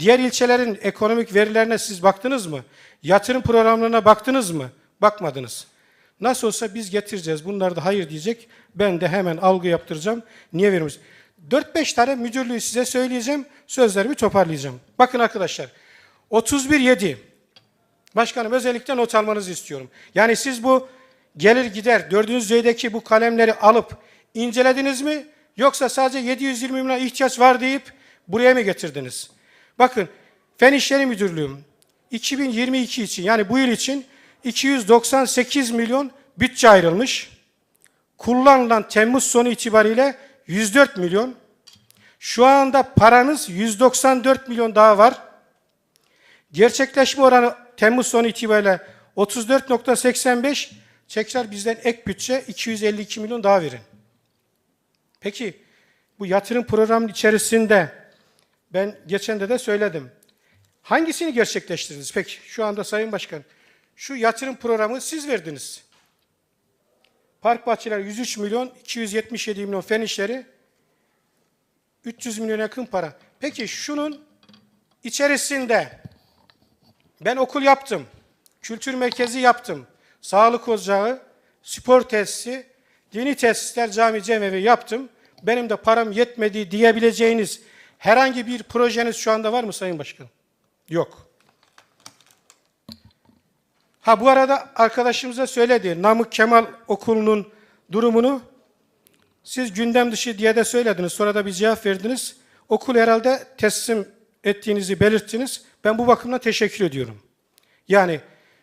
Diğer ilçelerin ekonomik verilerine siz baktınız mı? Yatırım programlarına baktınız mı? Bakmadınız. Nasıl olsa biz getireceğiz. Bunlar da hayır diyecek. Ben de hemen algı yaptıracağım. Niye vermiş? 4-5 tane müdürlüğü size söyleyeceğim. Sözlerimi toparlayacağım. Bakın arkadaşlar. 31.7 Başkanım özellikle not almanızı istiyorum. Yani siz bu gelir gider dördüncü düzeydeki bu kalemleri alıp incelediniz mi? Yoksa sadece 720 milyon ihtiyaç var deyip buraya mı getirdiniz? Bakın Fen İşleri Müdürlüğü 2022 için yani bu yıl için 298 milyon bütçe ayrılmış. Kullanılan Temmuz sonu itibariyle 104 milyon. Şu anda paranız 194 milyon daha var. Gerçekleşme oranı Temmuz sonu itibariyle 34.85. Tekrar bizden ek bütçe 252 milyon daha verin. Peki bu yatırım programının içerisinde ben geçen de de söyledim. Hangisini gerçekleştirdiniz? Peki şu anda Sayın Başkan şu yatırım programı siz verdiniz. Park bahçeler 103 milyon, 277 milyon fen işleri, 300 milyon yakın para. Peki şunun içerisinde ben okul yaptım, kültür merkezi yaptım, sağlık ocağı, spor tesisi, dini tesisler, cami, cemevi yaptım. Benim de param yetmedi diyebileceğiniz herhangi bir projeniz şu anda var mı Sayın Başkanım? Yok. Ha bu arada arkadaşımıza söyledi. Namık Kemal Okulu'nun durumunu siz gündem dışı diye de söylediniz. Sonra da bir cevap verdiniz. Okul herhalde teslim ettiğinizi belirttiniz. Ben bu bakımdan teşekkür ediyorum. Yani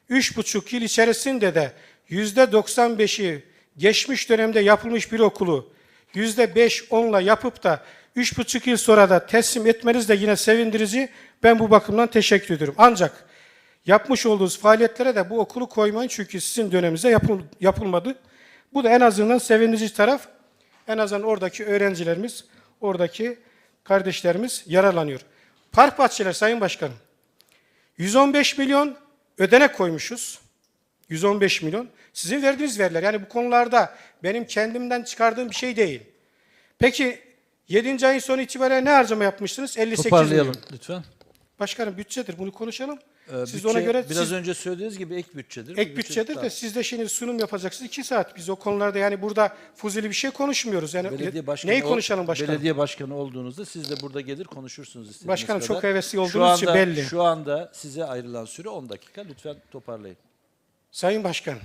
üç buçuk yıl içerisinde de yüzde 95'i geçmiş dönemde yapılmış bir okulu yüzde beş onla yapıp da üç buçuk yıl sonra da teslim etmeniz de yine sevindirici. Ben bu bakımdan teşekkür ediyorum. Ancak yapmış olduğunuz faaliyetlere de bu okulu koymayın çünkü sizin döneminizde yapıl- yapılmadı. Bu da en azından sevindirici taraf. En azından oradaki öğrencilerimiz, oradaki kardeşlerimiz yararlanıyor. Park bahçeler Sayın Başkanım. 115 milyon ödenek koymuşuz. 115 milyon. Sizin verdiğiniz veriler. Yani bu konularda benim kendimden çıkardığım bir şey değil. Peki 7. ayın sonu itibariyle ne harcama yapmıştınız? 58 Toparlayalım milyon. lütfen. Başkanım bütçedir. Bunu konuşalım. Ee, siz bütçe, ona göre biraz siz- önce söylediğiniz gibi ek bütçedir. Ek bütçe- bütçedir de siz de şimdi sunum yapacaksınız. 2 saat. Biz o konularda yani burada fuzuli bir şey konuşmuyoruz. Yani Belediye başkanı neyi konuşalım başkanım? Belediye başkanı olduğunuzda siz de burada gelir konuşursunuz istediğiniz Başkanım, kadar. çok hevesli Şu olduğunuz için anda- belli. Şu anda size ayrılan süre 10 dakika. Lütfen toparlayın. Sayın Başkan,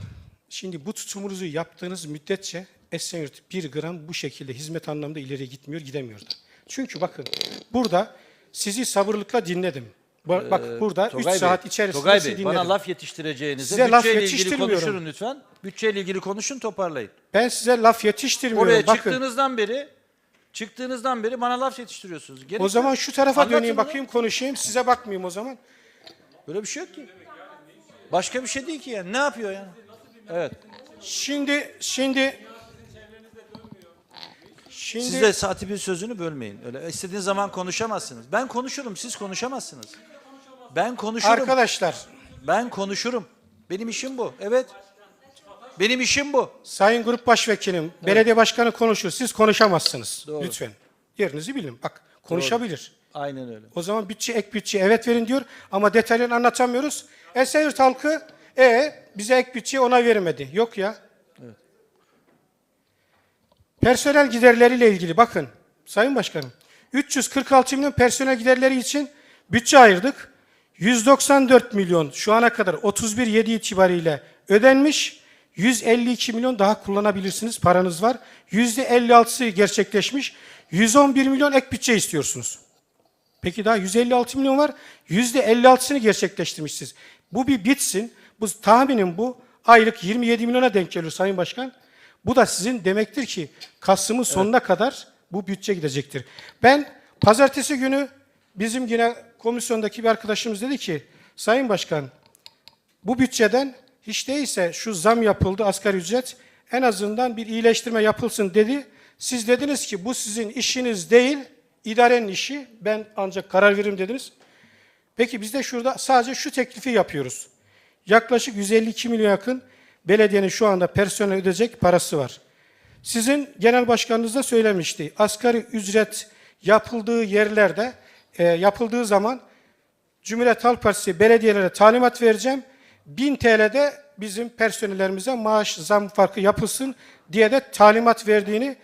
şimdi bu tutumunuzu yaptığınız müddetçe Esenyurt bir gram bu şekilde hizmet anlamda ileri gitmiyor, gidemiyor da. Çünkü bakın burada sizi sabırlıkla dinledim. Ba- Bak burada 3 Ee, Togay Bey, saat içerisinde Togay sizi Bey, dinledim. bana laf yetiştireceğinize Size laf bütçeyle ilgili yetiştirmiyorum. konuşun lütfen. Bütçeyle ilgili konuşun toparlayın. Ben size laf yetiştirmiyorum. Oraya bakın. çıktığınızdan beri çıktığınızdan beri bana laf yetiştiriyorsunuz. Gelin O zaman şu tarafa Anlatın döneyim bunu. bakayım konuşayım. Size bakmayayım o zaman. Böyle bir şey yok ki. Başka bir şey değil ki yani. Ne yapıyor yani? Evet. Şimdi şimdi şimdi Siz de saati bir sözünü bölmeyin. Öyle istediğiniz zaman konuşamazsınız. Ben konuşurum, siz konuşamazsınız. Ben konuşurum. arkadaşlar Ben konuşurum. Benim işim bu. Evet. Benim işim bu. Sayın Grup Başvekilim, belediye başkanı konuşur. Siz konuşamazsınız. Doğru. Lütfen. Yerinizi bilin. Bak konuşabilir. Aynen öyle. O zaman bütçe ek bütçe evet verin diyor ama detaylarını anlatamıyoruz. Esenyurt halkı e bize ek bütçe ona vermedi. Yok ya. Personel giderleriyle ilgili bakın Sayın Başkanım 346 milyon personel giderleri için bütçe ayırdık. 194 milyon şu ana kadar 31.7 itibariyle ödenmiş. 152 milyon daha kullanabilirsiniz. Paranız var. %56'sı gerçekleşmiş. 111 milyon ek bütçe istiyorsunuz. Peki daha 156 milyon var. %56'sını gerçekleştirmişsiniz. Bu bir bitsin. Bu tahminim bu. Aylık 27 milyona denk geliyor Sayın Başkan. Bu da sizin demektir ki Kasım'ın sonuna kadar bu bütçe gidecektir. Ben pazartesi günü bizim yine komisyondaki bir arkadaşımız dedi ki Sayın Başkan bu bütçeden hiç değilse şu zam yapıldı asgari ücret en azından bir iyileştirme yapılsın dedi. Siz dediniz ki bu sizin işiniz değil, idarenin işi. Ben ancak karar veririm dediniz. Peki biz de şurada sadece şu teklifi yapıyoruz. Yaklaşık 152 milyon yakın belediyenin şu anda personel ödeyecek parası var. Sizin genel başkanınız da söylemişti. Asgari ücret yapıldığı yerlerde, e, yapıldığı zaman Cumhuriyet Halk Partisi belediyelere talimat vereceğim. 1000 TL'de bizim personellerimize maaş zam farkı yapılsın diye de talimat verdiğini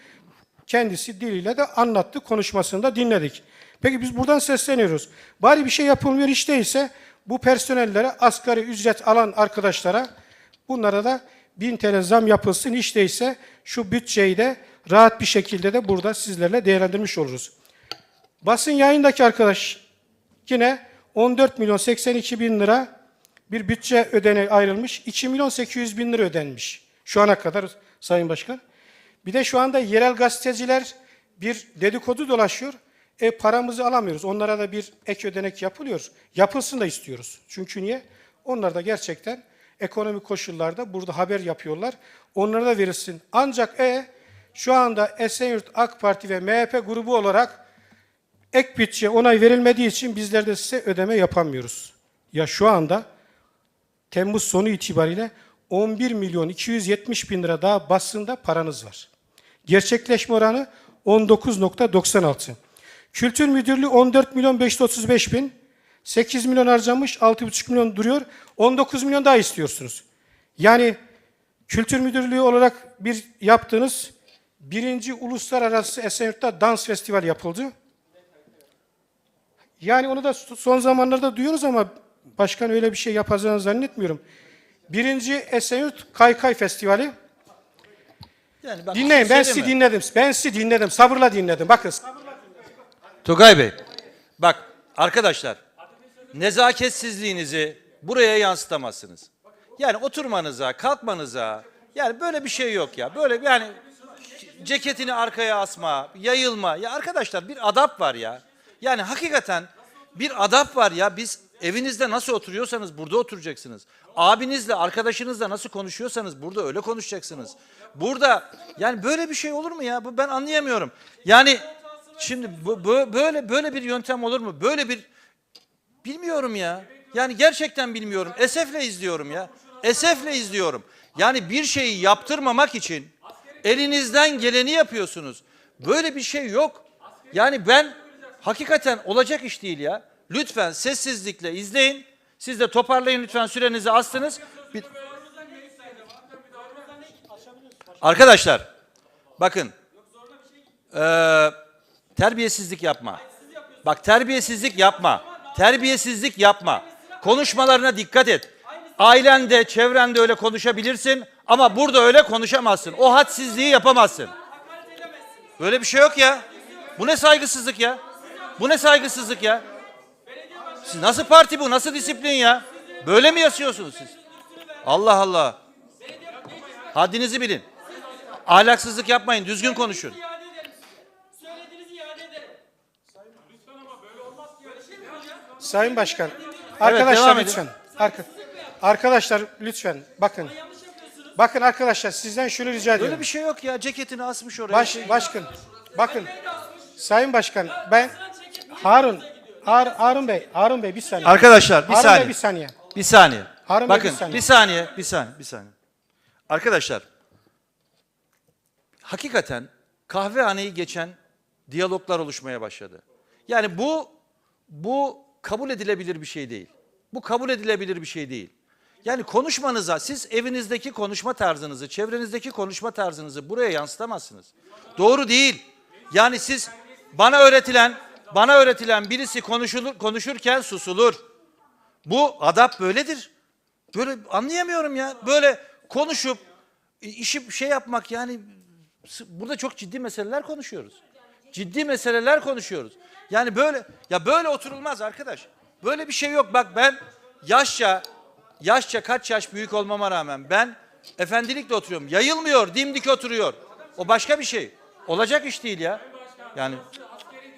kendisi diliyle de anlattı, konuşmasında dinledik. Peki biz buradan sesleniyoruz. Bari bir şey yapılmıyor hiç değilse bu personellere asgari ücret alan arkadaşlara bunlara da 1000 TL zam yapılsın hiç değilse şu bütçeyi de rahat bir şekilde de burada sizlerle değerlendirmiş oluruz. Basın yayındaki arkadaş yine 14 milyon 82 bin lira bir bütçe ödeneği ayrılmış. 2 milyon 800 bin lira ödenmiş. Şu ana kadar Sayın Başkan. Bir de şu anda yerel gazeteciler bir dedikodu dolaşıyor. E paramızı alamıyoruz. Onlara da bir ek ödenek yapılıyor. Yapılsın da istiyoruz. Çünkü niye? Onlar da gerçekten ekonomik koşullarda burada haber yapıyorlar. Onlara da verilsin. Ancak e şu anda Esenyurt AK Parti ve MHP grubu olarak ek bütçe onay verilmediği için bizler de size ödeme yapamıyoruz. Ya şu anda Temmuz sonu itibariyle 11 milyon 270 bin lira daha basında paranız var. Gerçekleşme oranı 19.96. Kültür Müdürlüğü 14 milyon 535 bin. 8 milyon harcamış, 6,5 milyon duruyor. 19 milyon daha istiyorsunuz. Yani Kültür Müdürlüğü olarak bir yaptığınız birinci uluslararası Esenyurt'ta dans festivali yapıldı. Yani onu da son zamanlarda duyuyoruz ama başkan öyle bir şey yapacağını zannetmiyorum. Birinci Esenyurt Kaykay Festivali. Yani bak, Dinleyin ben sizi mi? dinledim. Ben sizi dinledim. Sabırla dinledim. Bakın. Tugay Bey, bak arkadaşlar, nezaketsizliğinizi buraya yansıtamazsınız. Yani oturmanıza, kalkmanıza, yani böyle bir şey yok ya. Böyle yani ceketini arkaya asma, yayılma. Ya arkadaşlar bir adap var ya. Yani hakikaten bir adap var ya. Biz evinizde nasıl oturuyorsanız burada oturacaksınız. Abinizle, arkadaşınızla nasıl konuşuyorsanız burada öyle konuşacaksınız. Burada yani böyle bir şey olur mu ya? Bu ben anlayamıyorum. Yani şimdi bu, bu- böyle böyle bir yöntem olur mu? Böyle bir Bilmiyorum ya. Yani gerçekten bilmiyorum. Esefle izliyorum ya. Esefle izliyorum. Yani bir şeyi yaptırmamak için elinizden geleni yapıyorsunuz. Böyle bir şey yok. Yani ben hakikaten olacak iş değil ya. Lütfen sessizlikle izleyin. Siz de toparlayın lütfen sürenizi astınız. Bir- Arkadaşlar bakın eee, terbiyesizlik yapma. Bak terbiyesizlik yapma. Terbiyesizlik yapma. Konuşmalarına dikkat et. Ailende, çevrende öyle konuşabilirsin ama burada öyle konuşamazsın. O hadsizliği yapamazsın. Böyle bir şey yok ya. Bu ne saygısızlık ya? Bu ne saygısızlık ya? Siz nasıl parti bu? Nasıl disiplin ya? Böyle mi yaşıyorsunuz siz? Allah Allah. Haddinizi bilin. Ahlaksızlık yapmayın. Düzgün konuşun. İade ederim. Lütfen ama böyle olmaz ki. Öyle şey mi ya? Sayın Başkan. Arkadaşlar devam edin. lütfen. Arka- arkadaşlar lütfen. Bakın. Bakın arkadaşlar sizden şunu rica ediyorum. Böyle bir şey yok ya. Ceketini asmış oraya. Baş, Şey- başkan, bakın. Sayın Başkan, ben Harun, Har, Harun Bey, Harun Bey bir saniye. Arkadaşlar bir Harun saniye. Bey bir saniye. Bir saniye. Harun Bey, Bakın bir saniye. bir saniye, bir saniye, bir saniye. Arkadaşlar hakikaten kahvehaneyi geçen diyaloglar oluşmaya başladı. Yani bu bu kabul edilebilir bir şey değil. Bu kabul edilebilir bir şey değil. Yani konuşmanıza siz evinizdeki konuşma tarzınızı, çevrenizdeki konuşma tarzınızı buraya yansıtamazsınız. Doğru değil. Yani siz bana öğretilen bana öğretilen birisi konuşulur, konuşurken susulur. Bu adap böyledir. Böyle anlayamıyorum ya. Böyle konuşup işi şey yapmak yani burada çok ciddi meseleler konuşuyoruz. Ciddi meseleler konuşuyoruz. Yani böyle ya böyle oturulmaz arkadaş. Böyle bir şey yok. Bak ben yaşça yaşça kaç yaş büyük olmama rağmen ben efendilikle oturuyorum. Yayılmıyor, dimdik oturuyor. O başka bir şey. Olacak iş değil ya. Yani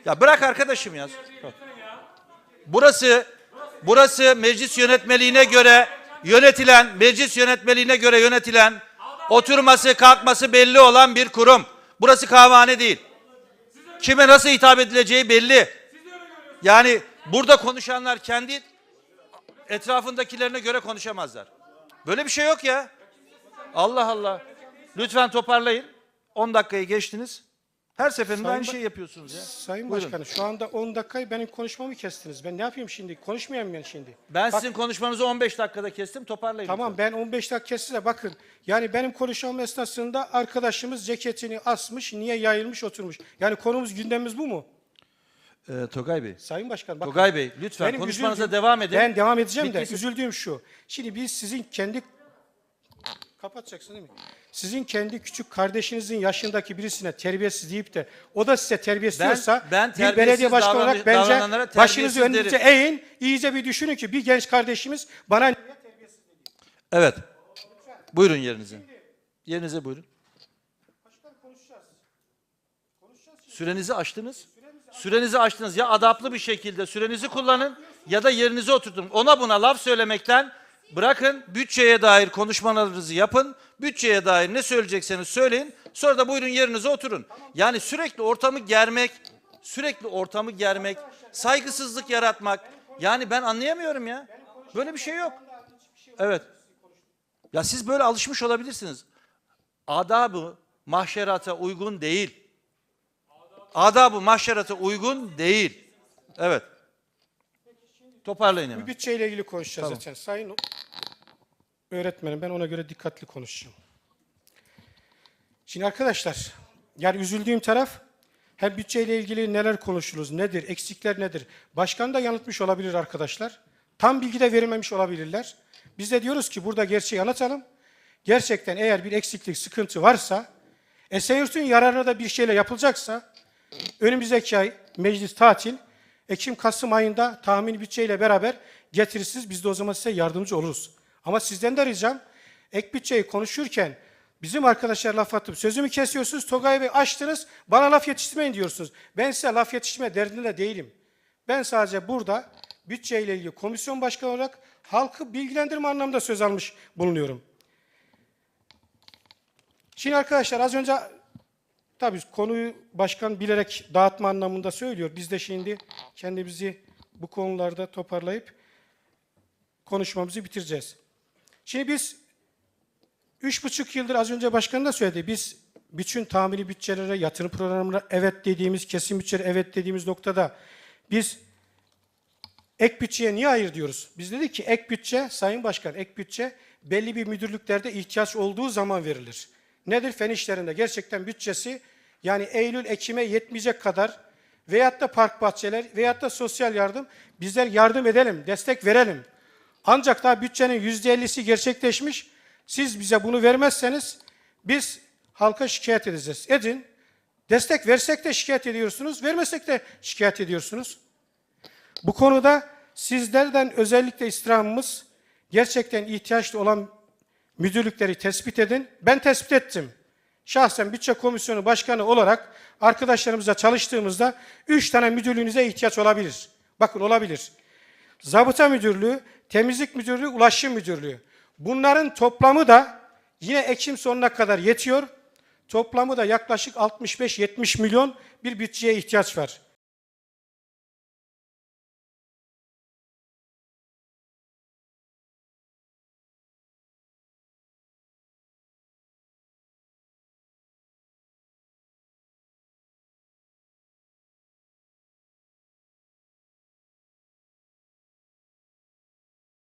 ya bırak arkadaşım ya. Burası burası meclis yönetmeliğine göre yönetilen, meclis yönetmeliğine göre yönetilen, oturması, kalkması belli olan bir kurum. Burası kahvehane değil. Kime nasıl hitap edileceği belli. Yani burada konuşanlar kendi etrafındakilerine göre konuşamazlar. Böyle bir şey yok ya. Allah Allah. Lütfen toparlayın. 10 dakikayı geçtiniz. Her seferinde Sayın aynı Ba- şeyi yapıyorsunuz ya. Sayın Buyurun. Başkanım şu anda 10 dakikayı benim konuşmamı kestiniz. Ben ne yapayım şimdi? Konuşmayayım ben şimdi. Ben Bak- sizin konuşmanızı 15 dakikada kestim. Toparlayın. Tamam ben 15 dakika kesti de bakın. Yani benim konuşmam esnasında arkadaşımız ceketini asmış, niye yayılmış oturmuş. Yani konumuz gündemimiz bu mu? lütfen. Ee, Togay Bey. Sayın Başkan bakın. Togay Bey lütfen konuşmanıza üzüldüğüm- devam edin. Ben devam edeceğim de Bittiyse- üzüldüğüm şu. Şimdi biz sizin kendi kapatacaksın değil mi? Sizin kendi küçük kardeşinizin yaşındaki birisine terbiyesiz deyip de o da size terbiyesiz Ben- diyorsa ben bir belediye başkanı olarak bence başınızı önünüze eğin. iyice bir düşünün ki bir genç kardeşimiz bana niye terbiyesiz Evet. Buyurun yerinize. Yerinize buyurun. Başkan konuşacağız. Konuşacağız. Sürenizi aştınız. Sürenizi aştınız. Ya adaplı bir şekilde sürenizi kullanın ya da yerinize oturtun. Ona buna laf söylemekten bırakın bütçeye dair konuşmalarınızı yapın. Bütçeye dair ne söyleyecekseniz söyleyin. Sonra da buyurun yerinize oturun. Yani sürekli ortamı germek, sürekli ortamı germek, saygısızlık yaratmak. Yani ben anlayamıyorum ya. Böyle bir şey yok. Evet. Ya siz böyle alışmış olabilirsiniz. Adabı mahşerata uygun değil. Adabı mahşerata uygun değil. Evet. Toparlayın hemen. Bütçeyle ilgili konuşacağız zaten. Sayın öğretmenim ben ona göre dikkatli konuşacağım. Şimdi arkadaşlar yani üzüldüğüm taraf hem bütçeyle ilgili neler konuşulur, nedir, eksikler nedir? Başkan da yanıltmış olabilir arkadaşlar. Tam bilgi de verilmemiş olabilirler. Biz de diyoruz ki burada gerçeği anlatalım. Gerçekten eğer bir eksiklik, sıkıntı varsa, Esenyurt'un yararına da bir şeyle yapılacaksa, önümüzdeki ay meclis tatil, Ekim-Kasım ayında tahmini bütçeyle beraber getirirsiniz. Biz de o zaman size yardımcı oluruz. Ama sizden de ricam ek bütçeyi konuşurken bizim arkadaşlar laf atıp sözümü kesiyorsunuz. Togay Bey açtınız bana laf yetiştirmeyin diyorsunuz. Ben size laf yetiştirme derdinde değilim. Ben sadece burada bütçeyle ilgili komisyon başkanı olarak halkı bilgilendirme anlamında söz almış bulunuyorum. Şimdi arkadaşlar az önce tabii konuyu başkan bilerek dağıtma anlamında söylüyor. Biz de şimdi kendimizi bu konularda toparlayıp konuşmamızı bitireceğiz. Şimdi biz üç buçuk yıldır az önce başkan da söyledi. Biz bütün tahmini bütçelere, yatırım programlarına evet dediğimiz, kesin bütçelere evet dediğimiz noktada biz Ek bütçeye niye hayır diyoruz? Biz dedik ki ek bütçe, Sayın Başkan, ek bütçe belli bir müdürlüklerde ihtiyaç olduğu zaman verilir. Nedir? Fen işlerinde gerçekten bütçesi yani Eylül, Ekim'e yetmeyecek kadar veyahut da park bahçeler veyahut da sosyal yardım bizler yardım edelim, destek verelim. Ancak daha bütçenin yüzde ellisi gerçekleşmiş. Siz bize bunu vermezseniz biz halka şikayet edeceğiz. Edin. Destek versek de şikayet ediyorsunuz, vermesek de şikayet ediyorsunuz. Bu konuda sizlerden özellikle istirhamımız gerçekten ihtiyaçlı olan müdürlükleri tespit edin. Ben tespit ettim. Şahsen bütçe komisyonu başkanı olarak arkadaşlarımızla çalıştığımızda üç tane müdürlüğünüze ihtiyaç olabilir. Bakın olabilir. Zabıta müdürlüğü, temizlik müdürlüğü, ulaşım müdürlüğü. Bunların toplamı da yine Ekim sonuna kadar yetiyor. Toplamı da yaklaşık 65-70 milyon bir bütçeye ihtiyaç var.